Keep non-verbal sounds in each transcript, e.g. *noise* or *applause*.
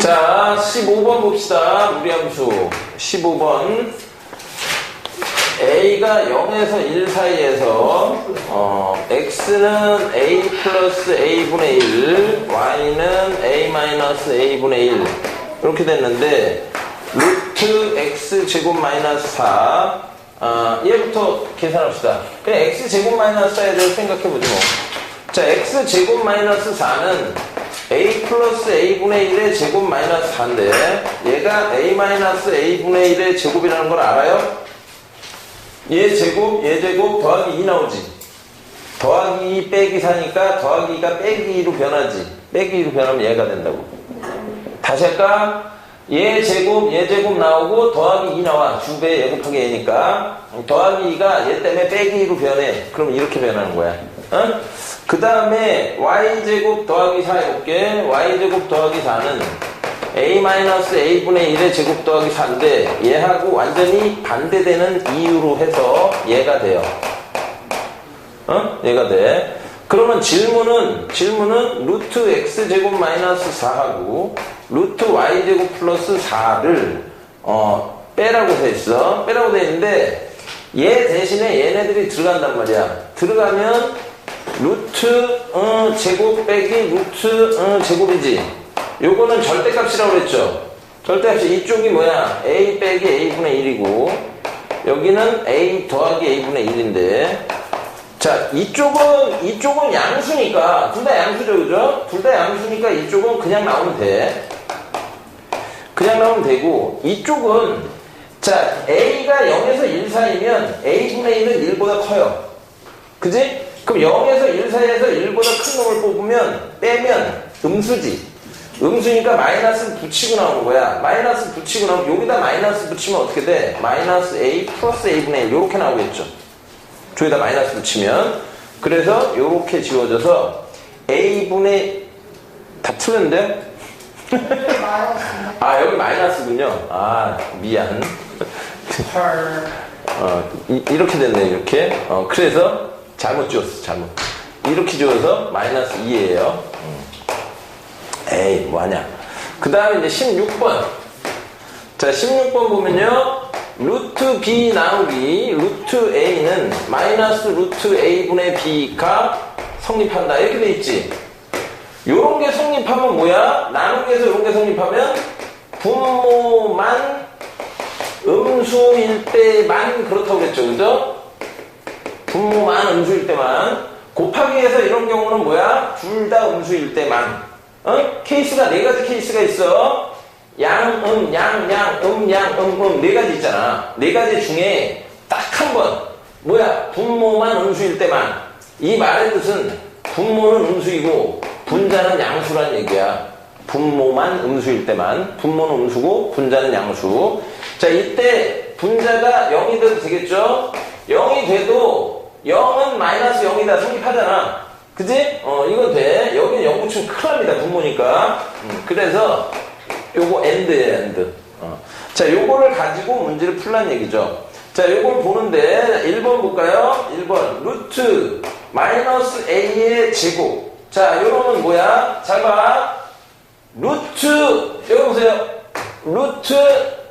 자, 15번 봅시다. 무리함수. 15번. A가 0에서 1 사이에서, 어, X는 A 플러스 A분의 1, Y는 A 마이너스 A분의 1. 이렇게 됐는데, 루트 X 제곱 마이너스 4. 아, 얘부터 계산합시다. 그냥 X 제곱 마이너스 4에 대해서 생각해보지 뭐. 자, x 제곱 마이너스 4는 a 플러스 a분의 1의 제곱 마이너스 4인데 얘가 a 마이너스 a분의 1의 제곱이라는 걸 알아요? 얘 제곱, 얘 제곱 더하기 2 나오지. 더하기 2 빼기 4니까 더하기 2가 빼기 2로 변하지. 빼기 2로 변하면 얘가 된다고. 다시 할까? 얘 제곱, 얘 제곱 나오고 더하기 2 나와. 두 배, 얘 곱하기 얘니까. 더하기 2가 얘 때문에 빼기 2로 변해. 그럼 이렇게 변하는 거야. 어? 그 다음에 y제곱 더하기 4 해볼게. y제곱 더하기 4는 a-a분의 1의 제곱 더하기 4인데 얘하고 완전히 반대되는 이유로 해서 얘가 돼요. 어? 얘가 돼. 그러면 질문은 질문은 루트 x제곱 마이너스 4하고 루트 y제곱 플러스 4를 어, 빼라고 돼 있어. 빼라고 돼 있는데 얘 대신에 얘네들이 들어간단 말이야. 들어가면 루트 어, 제곱 빼기 루트 어, 제곱이지. 요거는 절대값이라고 그랬죠. 절대값이 이쪽이 뭐야? a 빼기 a분의 1이고 여기는 a 더하기 a분의 1인데 자, 이쪽은, 이쪽은 양수니까, 둘 다 양수죠, 그죠? 둘 다 양수니까 이쪽은 그냥 나오면 돼. 그냥 나오면 되고, 이쪽은, 자, A가 0에서 1 사이면 A분의 1은 1보다 커요. 그지? 그럼 0에서 1 사이에서 1보다 큰 놈을 뽑으면, 빼면, 음수지. 음수니까 마이너스 붙이고 나오는 거야. 마이너스 붙이고 나오면, 여기다 마이너스 붙이면 어떻게 돼? 마이너스 A 플러스 A분의 1, 이렇게 나오겠죠. 조에다 마이너스 붙이면 그래서 이렇게 지워져서 a분의 다 틀렸는데? *laughs* 아 여기 마이너스군요 아 미안 어, 이, 렇게 됐네 이렇게 어, 그래서 잘못 지웠어 잘못. 이렇게 지워서 마이너스 2예요. 에이 뭐하냐. 그 다음에 이제 16번. 자 16번 보면요. 루트 b 나누기 루트 a는 마이너스 루트 a분의 b가 성립한다. 이렇게 돼 있지. 요런 게 성립하면 뭐야? 나누기에서 요런 게 성립하면 분모만 음수일 때만 그렇다고 그랬죠. 그죠 분모만 음수일 때만 곱하기에서 이런 경우는 뭐야 둘 다 음수일 때만 어? 케이스가 네 가지 케이스가 있어 양, 음, 양, 양, 음, 양, 음, 음, 네 가지 있잖아. 네 가지 중에 딱 한 번. 뭐야? 분모만 음수일 때만. 이 말의 뜻은 분모는 음수이고 분자는 양수란 얘기야. 분모만 음수일 때만. 분모는 음수고 분자는 양수. 자, 이때 분자가 0이 돼도 되겠죠? 0이 돼도 0은 마이너스 0이다 성립하잖아. 그지? 어, 이건 돼. 여기는 0 붙이면 큰일 납니다. 분모니까. 음, 그래서 요거 엔드에 엔드. 어. 자, 요거를 가지고 문제를 풀란 얘기죠. 자, 요걸 보는데 1번 볼까요? 1번 루트 마이너스 a의 제곱. 자, 요거는 뭐야? 잘 봐. 루트 여기 보세요. 루트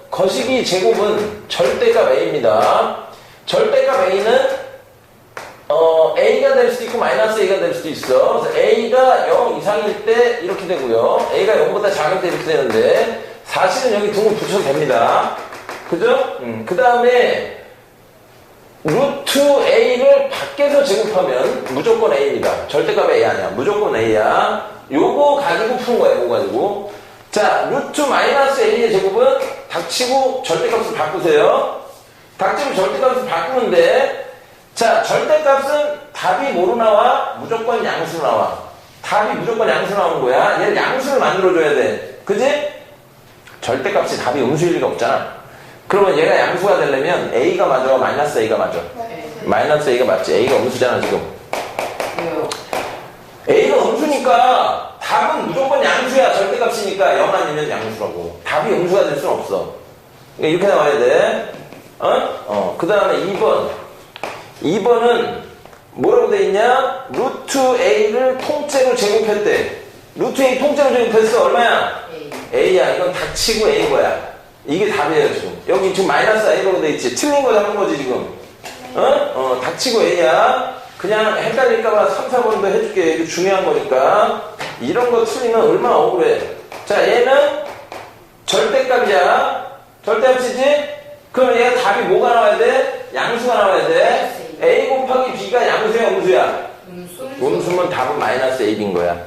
거시기 제곱은 절대값 a입니다. 절대값 a는 어, A가 될 수도 있고 마이너스 A가 될 수도 있어. 그래서 A가 0 이상일 때 이렇게 되고요. A가 0보다 작을 때 이렇게 되는데 사실은 여기 등을 붙여도 됩니다. 그죠? 음, 그 다음에 루트 A를 밖에서 제곱하면 무조건 A입니다. 절대값 A 아니야. 무조건 A야. 요거 가지고 푸는 거야. 요거 가지고. 자, 루트 마이너스 A의 제곱은 닥치고 절대값을 바꾸세요. 닥치고 절대값을 바꾸는데 자, 절대값은 답이 뭐로 나와? 무조건 양수로 나와. 답이 무조건 양수로 나오는 거야. 얘는 양수를 만들어줘야 돼. 그지? 절대값이 답이 음수일 리가 없잖아. 그러면 얘가 양수가 되려면 A가 맞아, 마이너스 A가 맞아. 마이너스 A가 맞지. A가 음수잖아, 지금. A가 음수니까 답은 무조건 양수야. 절대값이니까 0 아니면 양수라고. 답이 음수가 될 수는 없어. 이렇게 나와야 돼. 어? 어. 그 다음에 2번. 2번은 뭐라고 돼 있냐? 루트 A를 통째로 제곱했대. 루트 A 통째로 제곱했어. 얼마야? A. A야. 이건 닥치고 A인 거야. 이게 답이에요, 지금. 여기 지금 마이너스 A라고 돼 있지. 틀린 거 잡은 거지, 지금. 어? 어, 닥치고 A야. 그냥 헷갈릴까봐 3, 4번도 해줄게. 이게 중요한 거니까. 이런 거 틀리면 얼마나 억울해. 자, 얘는 절대값이야. 절대값이지? 그럼 얘가 답이 뭐가 나와야 돼? 양수가 나와야 돼. A 곱하기 B가 양수야, 음수야? 음수. 음수면 답은 마이너스 1인 거야.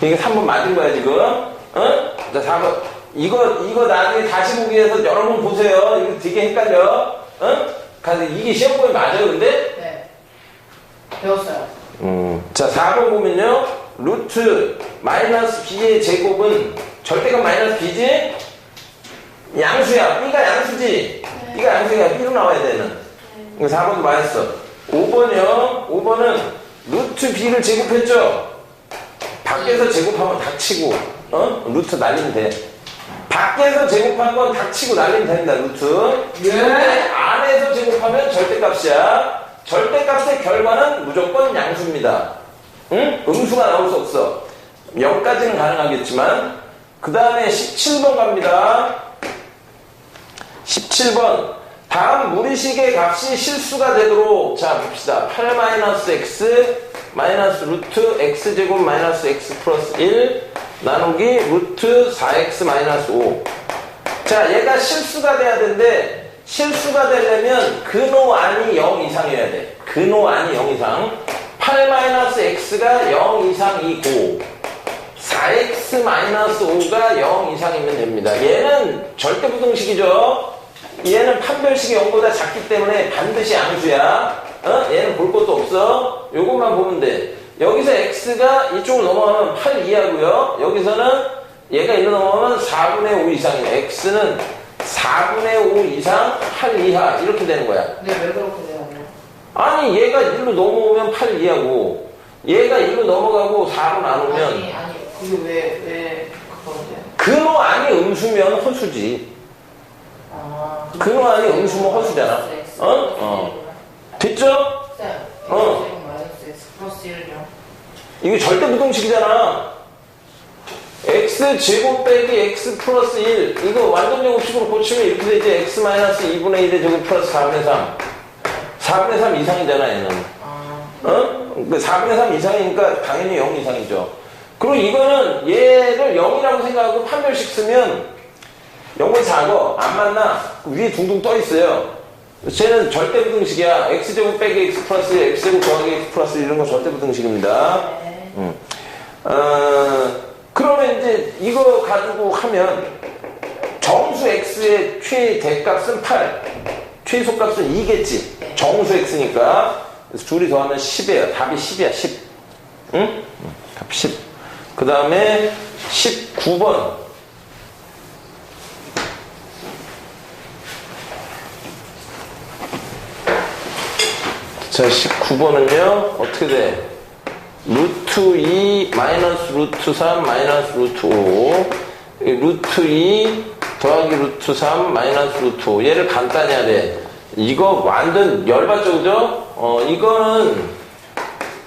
이게 3번 맞은 거야, 지금. 어? 자, 4번. 이거, 이거 나중에 다시 보기 위해서 여러분 보세요. 이거 되게 헷갈려. 어? 가서 이게 시험 보면 맞아요, 근데? 네. 배웠어요. 음. 자, 4번 보면요. 루트 마이너스 b의 제곱은 절대값 마이너스 b지? 양수야. b가 양수지? b가 양수야. b로 나와야 되는. 이거 4번도 맞았어. 5번이요. 5번은 루트 b를 제곱했죠? 밖에서 제곱하면 닥치고, 어? 루트 날리면 돼. 밖에서 제곱한 건 닥치고 날리면 된다, 루트. 근데 안에서 제곱하면 절대값이야. 절대값의 결과는 무조건 양수입니다. 응? 음수가 나올 수 없어. 0까지는 가능하겠지만, 그 다음에 17번 갑니다. 17번. 다음 무리식의 값이 실수가 되도록, 자, 봅시다. 8 마이너스 x 마이너스 루트 x제곱 마이너스 x 플러스 1 나누기 루트 4x 마이너스 5. 자, 얘가 실수가 돼야 되는데, 실수가 되려면 근호 안이 0 이상이어야 돼. 근호 안이 0 이상. 8 마이너스 x가 0 이상이고, 4x 마이너스 5가 0 이상이면 됩니다. 얘는 절대 부등식이죠. 얘는 판별식이 0보다 작기 때문에 반드시 양수야. 어? 얘는 볼 것도 없어. 요것만 보면 돼. 여기서 x가 이쪽으로 넘어가면 8 이하고요. 여기서는 얘가 이로 넘어가면 4분의 5 이상이에요. x는 4분의 5 이상 8 이하 이렇게 되는 거야. 근데 왜 그렇게 돼요? 아니 얘가 1로 넘어오면 8 이하고 얘가 1로 넘어가고 4로 나누면 아니, 아니. 그게 왜, 왜 그건데? 근호 안이 음수면 허수지. 안이 음수면 허수잖아. 어? 어. 됐죠? 쌤. 어. X 마이너스 X 플러스 1요. 이게 절대 부등식이잖아. x 제곱 빼기 x 플러스 1 이거 완전 제곱식으로 고치면 이렇게 되지 x 마이너스 2분의 1의 제곱 플러스 4분의 3 4분의 3 이상이잖아 얘는 아. 어? 그 4분의 3 이상이니까 당연히 0 이상이죠 그리고 이거는 얘를 0이라고 생각하고 판별식 쓰면 0보다 작아 안 맞나 위에 둥둥 떠 있어요 쟤는 절대 부등식이야 x제곱 빼기 x 플러스 1 x제곱 더하기 x 플러스 1 이런 거 절대 부등식입니다 네. 음. 어, 그러면 이제 이거 가지고 하면 정수 x의 최대값은 8, 최소값은 2겠지. 정수 x니까. 그래서 둘이 더하면 10이에요. 답이 10이야, 10. 응? 응, 답 10. 그 다음에 19번. 자, 19번은요, 어떻게 돼? 루트 2 마이너스 루트 3 마이너스 루트 5이 루트 2 더하기 루트 3 마이너스 루트 5 얘를 간단히 하래 이거 완전 열받죠 그죠? 어 이거는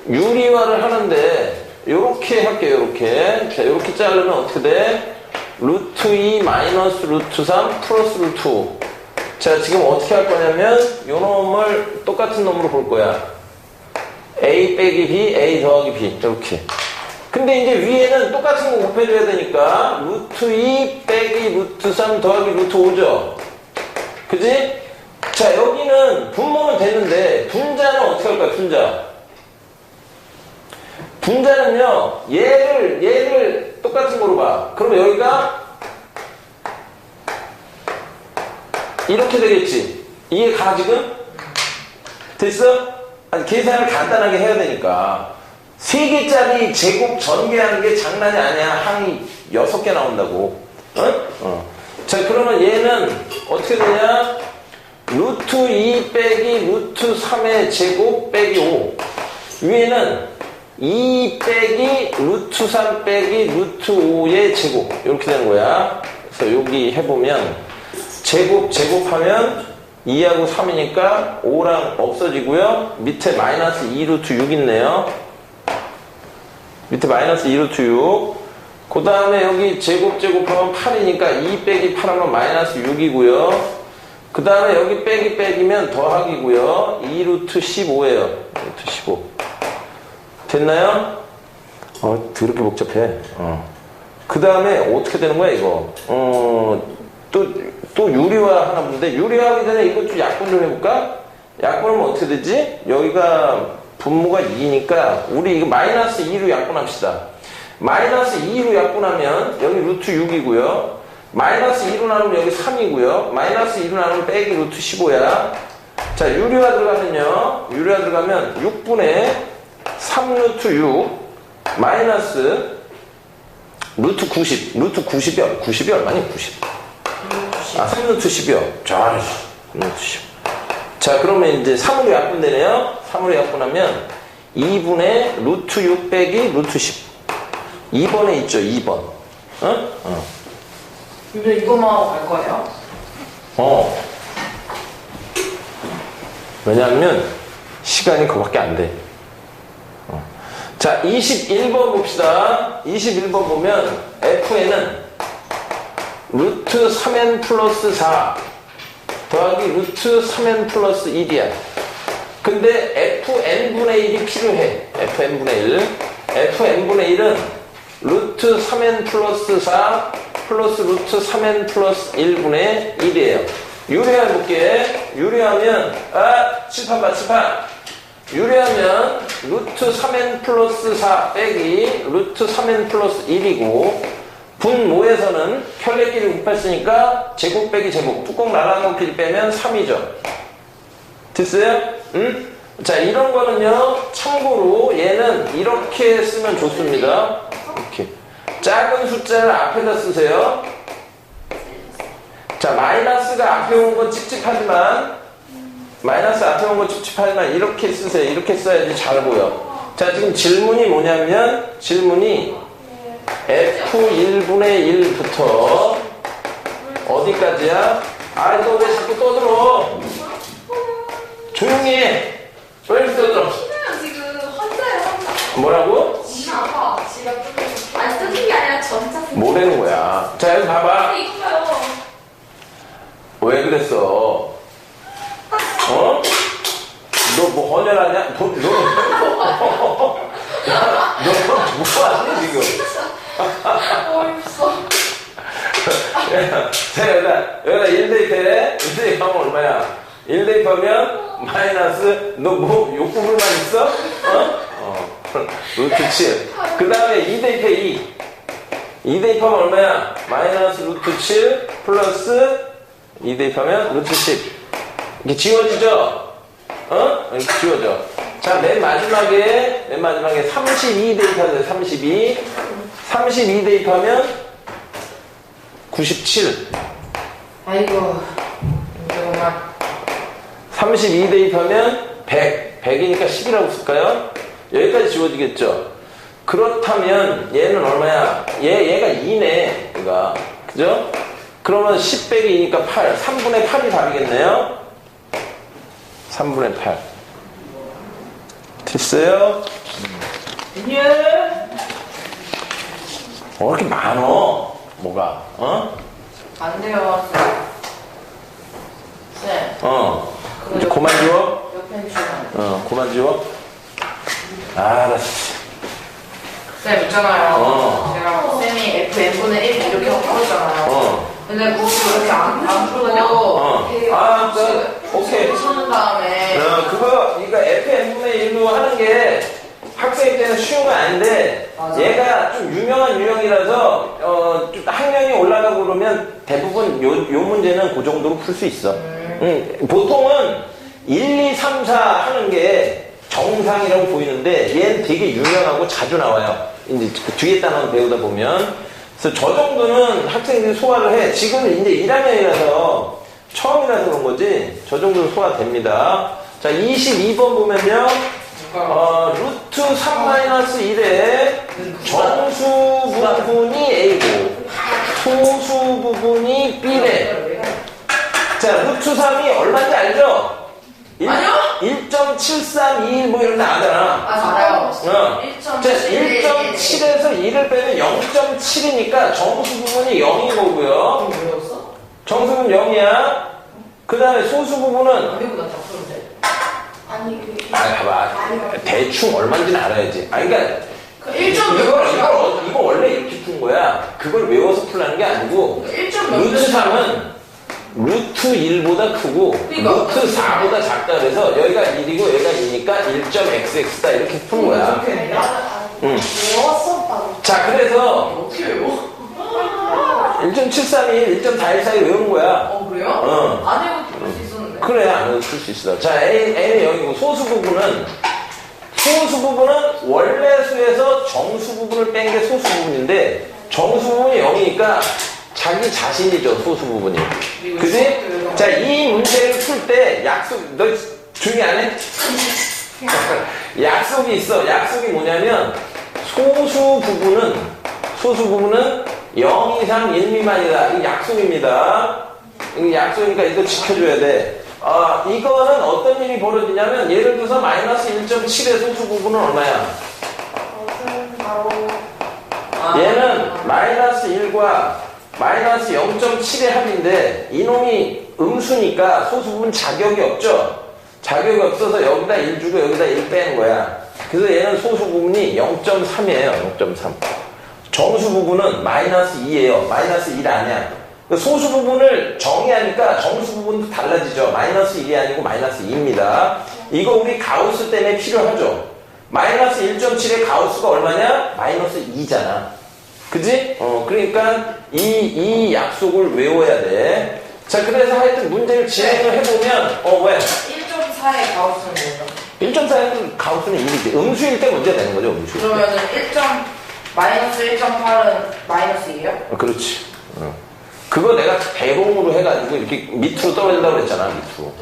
유리화를 하는데 요렇게 할게요 요렇게 자 요렇게 자르면 어떻게 돼? 루트 2 마이너스 루트 3 플러스 루트 5 자, 지금 어떻게 할 거냐면, 요 놈을 똑같은 놈으로 볼 거야. A 빼기 B, A 더하기 B. 이렇게. 근데 이제 위에는 똑같은 거 곱해줘야 되니까, 루트 2 빼기 루트 3 더하기 루트 5죠? 그지? 자, 여기는 분모는 되는데, 분자는 어떻게 할 거야, 분자? 분자는요, 얘를, 얘를 똑같은 거로 봐. 그러면 여기가 이렇게 되겠지. 이해 가 지금? 됐어? 아니, 계산을 간단하게 해야 되니까. 세 개짜리 제곱 전개하는 게 장난이 아니야. 항이 여섯 개 나온다고. 어? 어. 자, 그러면 얘는 어떻게 되냐? 루트 2 빼기 루트 3의 제곱 빼기 5. 위에는 2 빼기 루트 3 빼기 루트 5의 제곱. 이렇게 되는 거야. 그래서 여기 해보면 제곱 제곱하면 2하고 3이니까 5랑 없어지고요. 밑에 마이너스 2루트 6 있네요. 밑에 마이너스 2루트 6. 그 다음에 여기 제곱 제곱하면 8이니까 2 빼기 8하면 마이너스 6이고요. 그 다음에 여기 빼기 빼기면 더하기고요. 2루트 15예요. 루트 15. 됐나요? 어, 더럽게 복잡해. 어. 그 다음에 어떻게 되는 거야, 이거? 어, 또, 또 유리화 하나 보는데, 유리화하기 전에 이거 좀 약분 좀 해볼까? 약분하면 어떻게 되지? 여기가 분모가 2니까, 우리 이거 마이너스 2로 약분합시다. 마이너스 2로 약분하면, 여기 루트 6이고요. 마이너스 2로 나누면 여기 3이고요. 마이너스 2로 나누면 빼기 루트 15야. 자, 유리화 들어가면요. 유리화 들어가면 6분의 3루트 6 마이너스 루트 90, 루트 90이, 얼- 90이 얼마니? 90. 아, 3루트 10이요. 자, 루트 10. 자, 그러면 이제 3으로 약분되네요. 3으로 약분하면 2분의 루트 6 빼기 루트 10. 2번에 있죠, 2번. 어? 어. 근데 이거만 하고 갈 거예요? 어. 왜냐하면 시간이 그밖에 안 돼. 어. 자, 21번 봅시다. 21번 보면 fn은 루트 3n 플러스 4 더하기 루트 3n 플러스 1이야. 근데 fn분의 1이 필요해. fn분의 1. fn분의 1은 루트 3n 플러스 4 플러스 루트 3n 플러스 1분의 1이에요. 유리해 볼게. 유리하면, 아, 칠판 봐, 칠판. 유리하면 루트 3n 플러스 4 빼기 루트 3n 플러스 1이고 분모에서는 켤레끼리 곱했으니까 제곱 빼기 제곱 뚜껑 날아간 길이 빼면 3이죠. 됐어요? 응? 자, 이런 거는요, 참고로 얘는 이렇게 쓰면 좋습니다. 이렇게. 작은 숫자를 앞에다 쓰세요. 자, 마이너스가 앞에 온 건 찝찝하지만, 마이너스 앞에 온 건 찝찝하지만, 이렇게 쓰세요. 이렇게 써야지 잘 보여. 자, 지금 질문이 뭐냐면, 질문이 F1분의 1부터 어디까지야? 아, 너왜 자꾸 떠들어? 조용히 해. 왜 이렇게 떠들어? 지금 혼자예요 혼자 뭐라고? 지가 아파 지가 아니 뜯는 게 아니라 전자 뭐라는 거야? 자, 여기 봐봐. 이거요 왜 그랬어? 어? 너 뭐 헌혈하냐? 너, 너, 야, 너 뭐하니 지금? 어딨어 자, 여기다, 여기다 1 대입해. 1 대입하면 얼마야? 1 대입하면 마이너스, 너 뭐 욕구불만 있어? 어? 어. 루트 7. 그 다음에 2 대입해 2. 2 대입하면 얼마야? 마이너스 루트 7 플러스 2 대입하면 루트 10. 이렇게 지워지죠? 어? 이렇게 지워져. 자, 맨 마지막에, 맨 마지막에 32 대입하세요. 32. 32 대입하면 97. 아이고, 이거만. 32 대입하면 100. 100이니까 10이라고 쓸까요? 여기까지 지워지겠죠? 그렇다면 얘는 얼마야? 얘, 얘가 2네. 얘가. 그죠? 그러면 10 빼기 2니까 8. 3분의 8이 답이겠네요? 3분의 8. 됐어요? 예. 어, 이렇게 많어? 뭐가? 어? 안 돼요, 쌤. 쌤, 어. 이제 그만 지워? 옆에 주면. 어, 그만 지워? 알았어. 쌤 있잖아요. 어. 제가 쌤이 FN분의 1 이렇게 풀었잖아요. 어. 근데 그거 이렇게 안, 안 풀고 어. 아, 그, 오케이. 쳐는 다음에 어, 그거, 그러니까 FN분의 1로 하는 게 학생 때는 쉬운 건 아닌데, 맞아. 얘가 좀 유명한 유형이라서, 어, 좀 학년이 올라가고 그러면 대부분 요, 요 문제는 그 정도로 풀 수 있어. 음, 보통은 1, 2, 3, 4 하는 게 정상이라고 보이는데, 얘는 되게 유명하고 자주 나와요. 이제 그 뒤에 단원 배우다 보면. 그래서 저 정도는 학생들이 소화를 해. 지금은 이제 1학년이라서 처음이라서 그런 거지. 저 정도는 소화됩니다. 자, 22번 보면요. 어, 루트 3-1의 정수 부분이 A고, 소수 부분이 B래. 자, 루트 3이 얼마인지 알죠? 일- 아니요? 1.732뭐 이런 데 나가잖아. 아, 알아요. 어. 1.7. 자, 1.7에서 2를 빼면 0.7이니까 정수 부분이 0인 거고요. 그럼 외웠어? 정수 부분 0이야. 그 다음에 소수 부분은 안 배우고 나다 푸는데. 아니 그 아, 봐봐. 대충 얼마인지는 알아야지. 아, 그러니까 그 1점 이거, 원래 이렇게 푼 거야. 그걸 외워서 풀라는 게 아니고 1점 몇 루트 번? 3은 루트 1보다 크고 그러니까. 루트 4보다 작다 그래서 여기가 1이고 여기가 2니까 1.xx다 이렇게 푼 거야. 응. 외웠어 바로 자, 그래서 어떻게 외워? 1.732, 1.414 외운 거야. 어, 그래요? 어. 안 해도 풀수 있었는데. 그래, 안 해도 풀수 있어. 자, A, A는 여기고 소수 부분은 소수 부분은 원래 수에서 정수 부분을 뺀 게 소수 부분인데 정수 부분이 0이니까 자기 자신이죠, 소수 부분이. 그지? 자, 이 문제를 풀 때 약속, 너 조용히 안 해? *laughs* 약속이 있어. 약속이 뭐냐면 소수 부분은 소수 부분은 0 이상 1 미만이다. 이 약속입니다. 이 약속이니까 이거 지켜줘야 돼. 아, 이거는 어떤 일이 벌어지냐면 예를 들어서 마이너스 1.7의 소수 부분은 얼마야? 바로 아. 얘는 마이너스 1과 마이너스 0.7의 합인데 이놈이 음수니까 소수 부분 자격이 없죠? 자격이 없어서 여기다 1 주고 여기다 1 빼는 거야. 그래서 얘는 소수 부분이 0.3이에요. 0.3. 정수 부분은 마이너스 2예요. 마이너스 1 아니야. 그 소수 부분을 정의하니까 정수 부분도 달라지죠. 마이너스 1이 아니고 마이너스 2입니다. 이거 우리 가우스 때문에 필요하죠. 마이너스 1.7의 가우스가 얼마냐? 마이너스 2잖아. 그지? 어, 그러니까 이, 이 약속을 외워야 돼. 자, 그래서 하여튼 문제를 진행을 해보면, 어, 왜? 1.4의 가우스는 뭐예요? 1.4에는 가우스는 1이지. 음수일 때 문제 되는 거죠, 음수. 그러면은 1. 마이너스 1.8은 마이너스 2예요? 어, 그렇지. 어. 그거 내가 대봉으로 해가지고 이렇게 밑으로 떨어진다고 그랬잖아, 밑으로.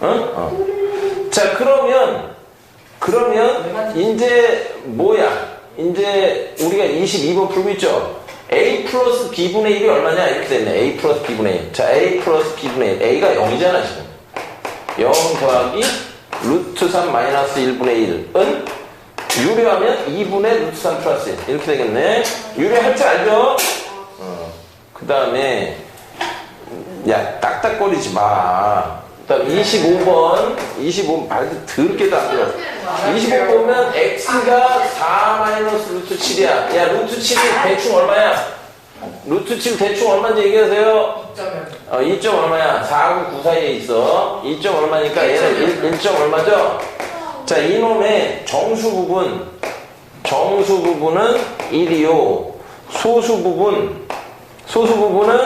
어? 어. 자, 그러면, 그러면, 이제, 뭐야? 이제, 우리가 22번 풀고 있죠? A 플러스 B분의 1이 얼마냐? 이렇게 됐네. A 플러스 B분의 1. 자, A 플러스 B분의 1. A가 0이잖아, 지금. 0 더하기 루트 3 마이너스 1분의 1은 유리하면 2분의 루트 3 플러스 1. 이렇게 되겠네. 유리할 줄 알죠? 그 다음에, 야, 딱딱거리지 마. 그 다음 25번, 25번, 말도 더럽게도 안 들어. 25 보면 x가 4 마이너스 루트 7이야. 야, 루트 7이 대충 얼마야? 루트 7 대충 얼마인지 얘기하세요. 2.1. 어, 2점 얼마야? 4하고 9 사이에 있어. 2점 얼마니까 얘는 1, 1점 얼마죠? 자, 이놈의 정수 부분, 정수 부분은 1이요. 소수 부분, 소수 부분은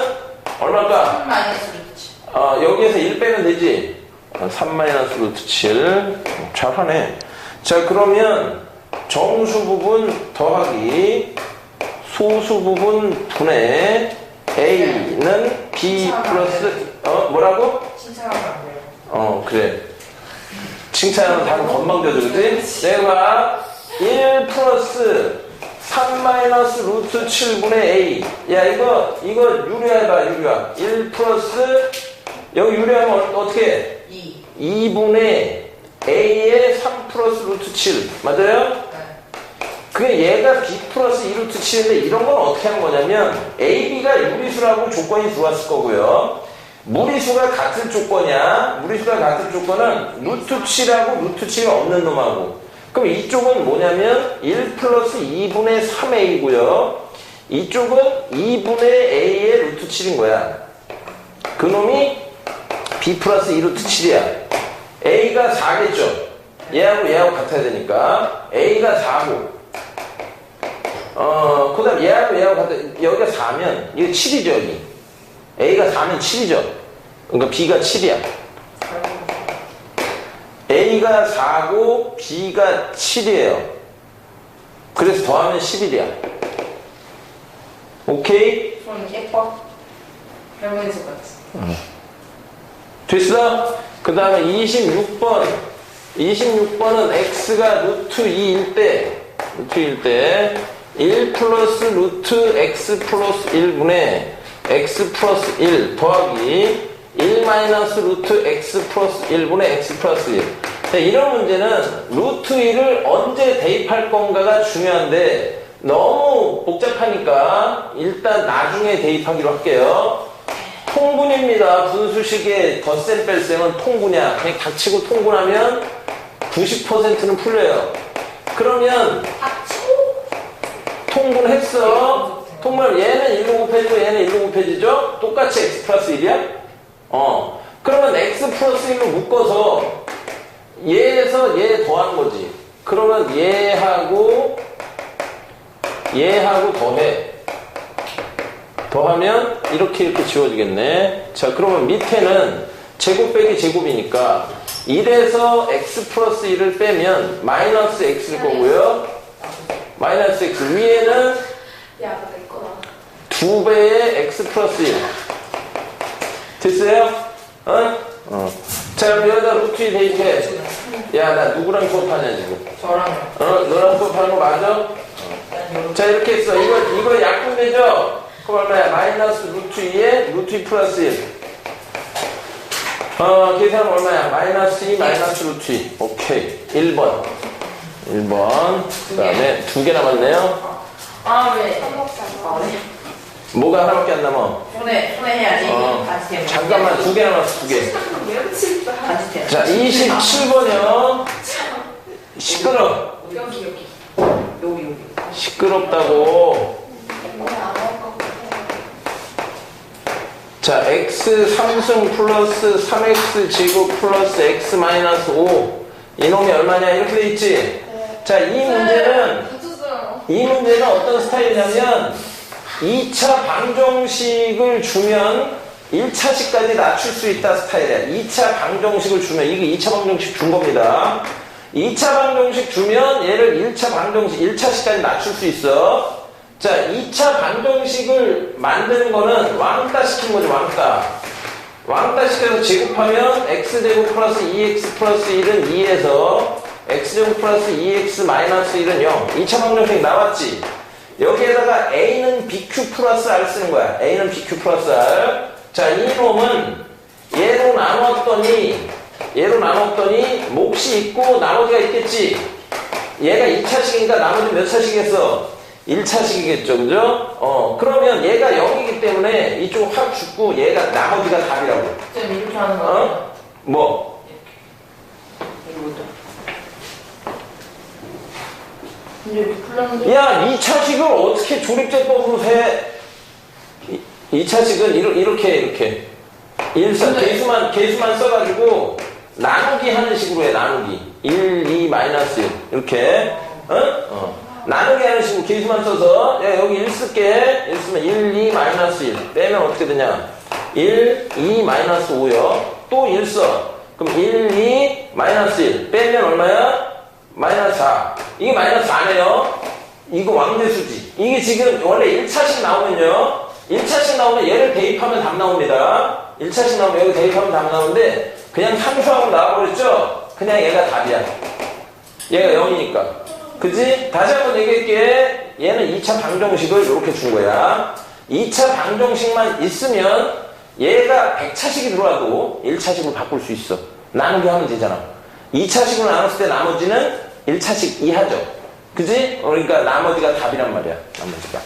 얼마일까? 3 마이너스 루트 7. 어, 여기에서 1 빼면 되지. 어, 3 마이너스 루트 7. 잘하네. 자, 그러면 정수 부분 더하기 소수 부분 분의 A는 B 플러스, 어, 뭐라고? 칭찬하면 안 돼요. 어, 그래. 칭찬하면 다른 건방져져, 그지? 내가 1 플러스 3 마이너스 루트 7분의 A. 야, 이거, 이거 유리해봐, 유리화. 1 플러스, 여기 유리하면 어- 어떻게 해? 2. 2분의 A의 3 플러스 루트 7. 맞아요? 네. 그 얘가 B 플러스 2루트 7인데 이런 건 어떻게 하는 거냐면 A, B가 유리수라고 조건이 들어왔을 거고요. 무리수가 같은 조건이야. 무리수가 같은 조건은 루트 7하고 루트 7이 없는 놈하고. 그럼 이쪽은 뭐냐면 1 플러스 2분의 3A고요. 이쪽은 2분의 A의 루트 7인 거야. 그 놈이 B 플러스 2루트 7이야. A가 4겠죠. 얘하고 얘하고 같아야 되니까. A가 4고. 어, 그 다음 얘하고 얘하고 같아. 여기가 4면, 이거 7이죠, 여기. A가 4면 7이죠. 그러니까 B가 7이야. A가 4고 B가 7이에요. 그래서 더하면 11이야. 오케이? 손 예뻐. 할머니 손 같아. 됐어? 그 다음에 26번. 26번은 x가 루트 2일 때, 루트 2일 때, 1 플러스 루트 x 플러스 1분의 x 플러스 1 더하기 1 마이너스 루트 x 플러스 1분의 x 플러스 1. 자, 이런 문제는 루트 2를 언제 대입할 건가가 중요한데 너무 복잡하니까 일단 나중에 대입하기로 할게요. 통분입니다. 분수식의 덧셈 뺄셈은 통분이야. 그냥 닥치고 통분하면 90%는 풀려요. 그러면 통분했어. 통분 얘는 1로 곱해지고 얘는 1로 곱해지죠? 똑같이 x 플러스 1이야? 어. 그러면 x 플러스 1로 묶어서 얘에서 얘 더하는 거지. 그러면 얘하고 얘하고 더해. 더하면 이렇게 이렇게 지워지겠네. 자, 그러면 밑에는 제곱 빼기 제곱이니까 1에서 x 플러스 1을 빼면 마이너스 x일 거고요. 마이너스 x 위에는 야, 내 거다. 두 배의 x 플러스 1. 됐어요? 어? 어. 자, 그럼 여기다 루트 2 대입해. 야, 나 누구랑 수업하냐, 지금? 저랑 어? 너랑 수업하는 거 맞아? 난 요- 자, 이렇게 했어. 이거, 이거 약분되죠? 그럼 얼마야? 마이너스 루트 2에 루트 2 플러스 1. 어, 계산 얼마야? 마이너스 2 마이너스 루트 2. 오케이. 1번. 1번. 그 다음에 두 개 남았네요. 아 왜? 아 왜? 뭐가 하나밖에 안 남아? 손에 손에 해야지. 어. 잠깐만, 두 개 남았어, 두 개. 자, 27번이요. 시끄러. 여기 여기 여기 여기. 시끄럽다고. 자, x 3승 플러스 3x 제곱 플러스 x 마이너스 5. 이놈이 얼마냐? 이렇게 돼 있지? 네. 자, 이 문제는, 맞췄어요. 이 문제는 어떤 스타일이냐면, 2차 방정식을 주면 1차식까지 낮출 수 있다 스타일이야. 2차 방정식을 주면, 이게 2차 방정식 준 겁니다. 2차 방정식 주면 얘를 1차 방정식, 1차식까지 낮출 수 있어. 자, 2차 방정식을 만드는 거는 왕따 시킨 거죠, 왕따. 왕따 시켜서 제곱하면 x제곱 플러스 2x 플러스 1은 2에서 x제곱 플러스 2x 마이너스 1은 0. 2차 방정식 나왔지? 여기에다가 a는 bq 플러스 r 쓰는 거야. a는 bq 플러스 r. 자, 이 놈은 얘로 나눴더니 얘로 나눴더니 몫이 있고 나머지가 있겠지. 얘가 2차식이니까 나머지 몇 차식이겠어? 1차식이겠죠, 그죠? 어, 그러면 얘가 0이기 때문에 이쪽 확 죽고 얘가 나머지가 답이라고. 좀 이렇게 하는 거. 어? 뭐? 근데 여기 풀렸는데. 야, 2차식을 어떻게 조립제법으로 해? 2차식은 이렇게, 이렇게. 일사, 개수만, 개수만 써가지고 나누기 하는 식으로 해, 나누기. 1, 2, 마이너스 1. 이렇게. 어? 어. 나누기 하는 식으로 개수만 써서, 야, 여기 1 쓸게. 1 쓰면 1, 2, 마이너스 1. 빼면 어떻게 되냐? 1, 2, 마이너스 5요. 또 1 써. 그럼 1, 2, 마이너스 1. 빼면 얼마야? 마이너스 4. 이게 마이너스 4네요. 이거 왕대수지. 이게 지금 원래 1차씩 나오면요. 1차씩 나오면 얘를 대입하면 답 나옵니다. 1차씩 나오면 여기 대입하면 답 나오는데 그냥 함수하고 나와버렸죠? 그냥 얘가 답이야. 얘가 0이니까. 그지? 다시 한번 얘기할게. 얘는 2차 방정식을 이렇게 준 거야. 2차 방정식만 있으면 얘가 100차식이 들어와도 1차식으로 바꿀 수 있어. 나누기 하면 되잖아. 2차식으로 나눴을 때 나머지는 1차식 이하죠. 그지? 어, 그러니까 나머지가 답이란 말이야. 나머지가.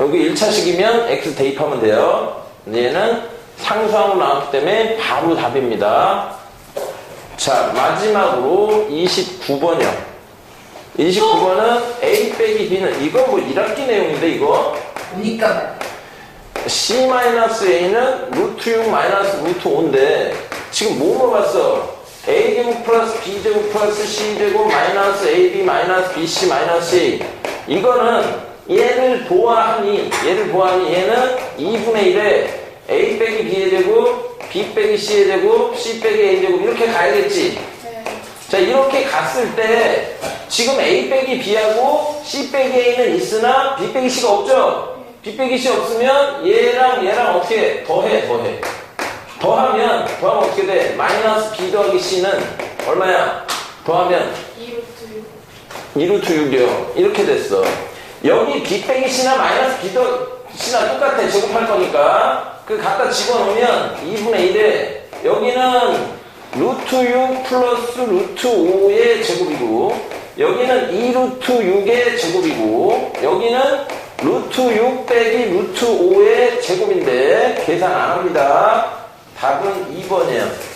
여기 1차식이면 x 대입하면 돼요. 얘는 상수항으로 나왔기 때문에 바로 답입니다. 자, 마지막으로 29번이요. 29번은 A 빼기 B는, 이거 뭐 1학기 내용인데, 이거? 보니까 C-A는 루트 6 마이너스 루트 5인데, 지금 뭐 물어봤어? A제곱 플러스 B제곱 플러스 C제곱 마이너스 AB 마이너스 BC 마이너스 A. 이거는 얘를 보아하니, 얘를 보아하니 얘는 2분의 1에 A 빼기 B의 제곱, B 빼기 C의 제곱, C 빼기 A 제곱 이렇게 가야겠지. 네. 자, 이렇게 갔을 때 지금 A 빼기 B하고 C 빼기 A는 있으나 B 빼기 C가 없죠? B 빼기 C 없으면 얘랑 얘랑 어떻게 더해, 더해. 더하면, 더하면 어떻게 돼? 마이너스 B 더하기 C는 얼마야? 더하면 2루트 2루트 6이요. 이렇게 됐어. 여기 B 빼기 C나 마이너스 B 더 C나 똑같아. 제곱할 거니까. 그 갖다 집어넣으면 2분의 1에 여기는 루트 6 플러스 루트 5의 제곱이고 여기는 2 루트 6의 제곱이고 여기는 루트 6 빼기 루트 5의 제곱인데 계산 안 합니다. 답은 2번이에요.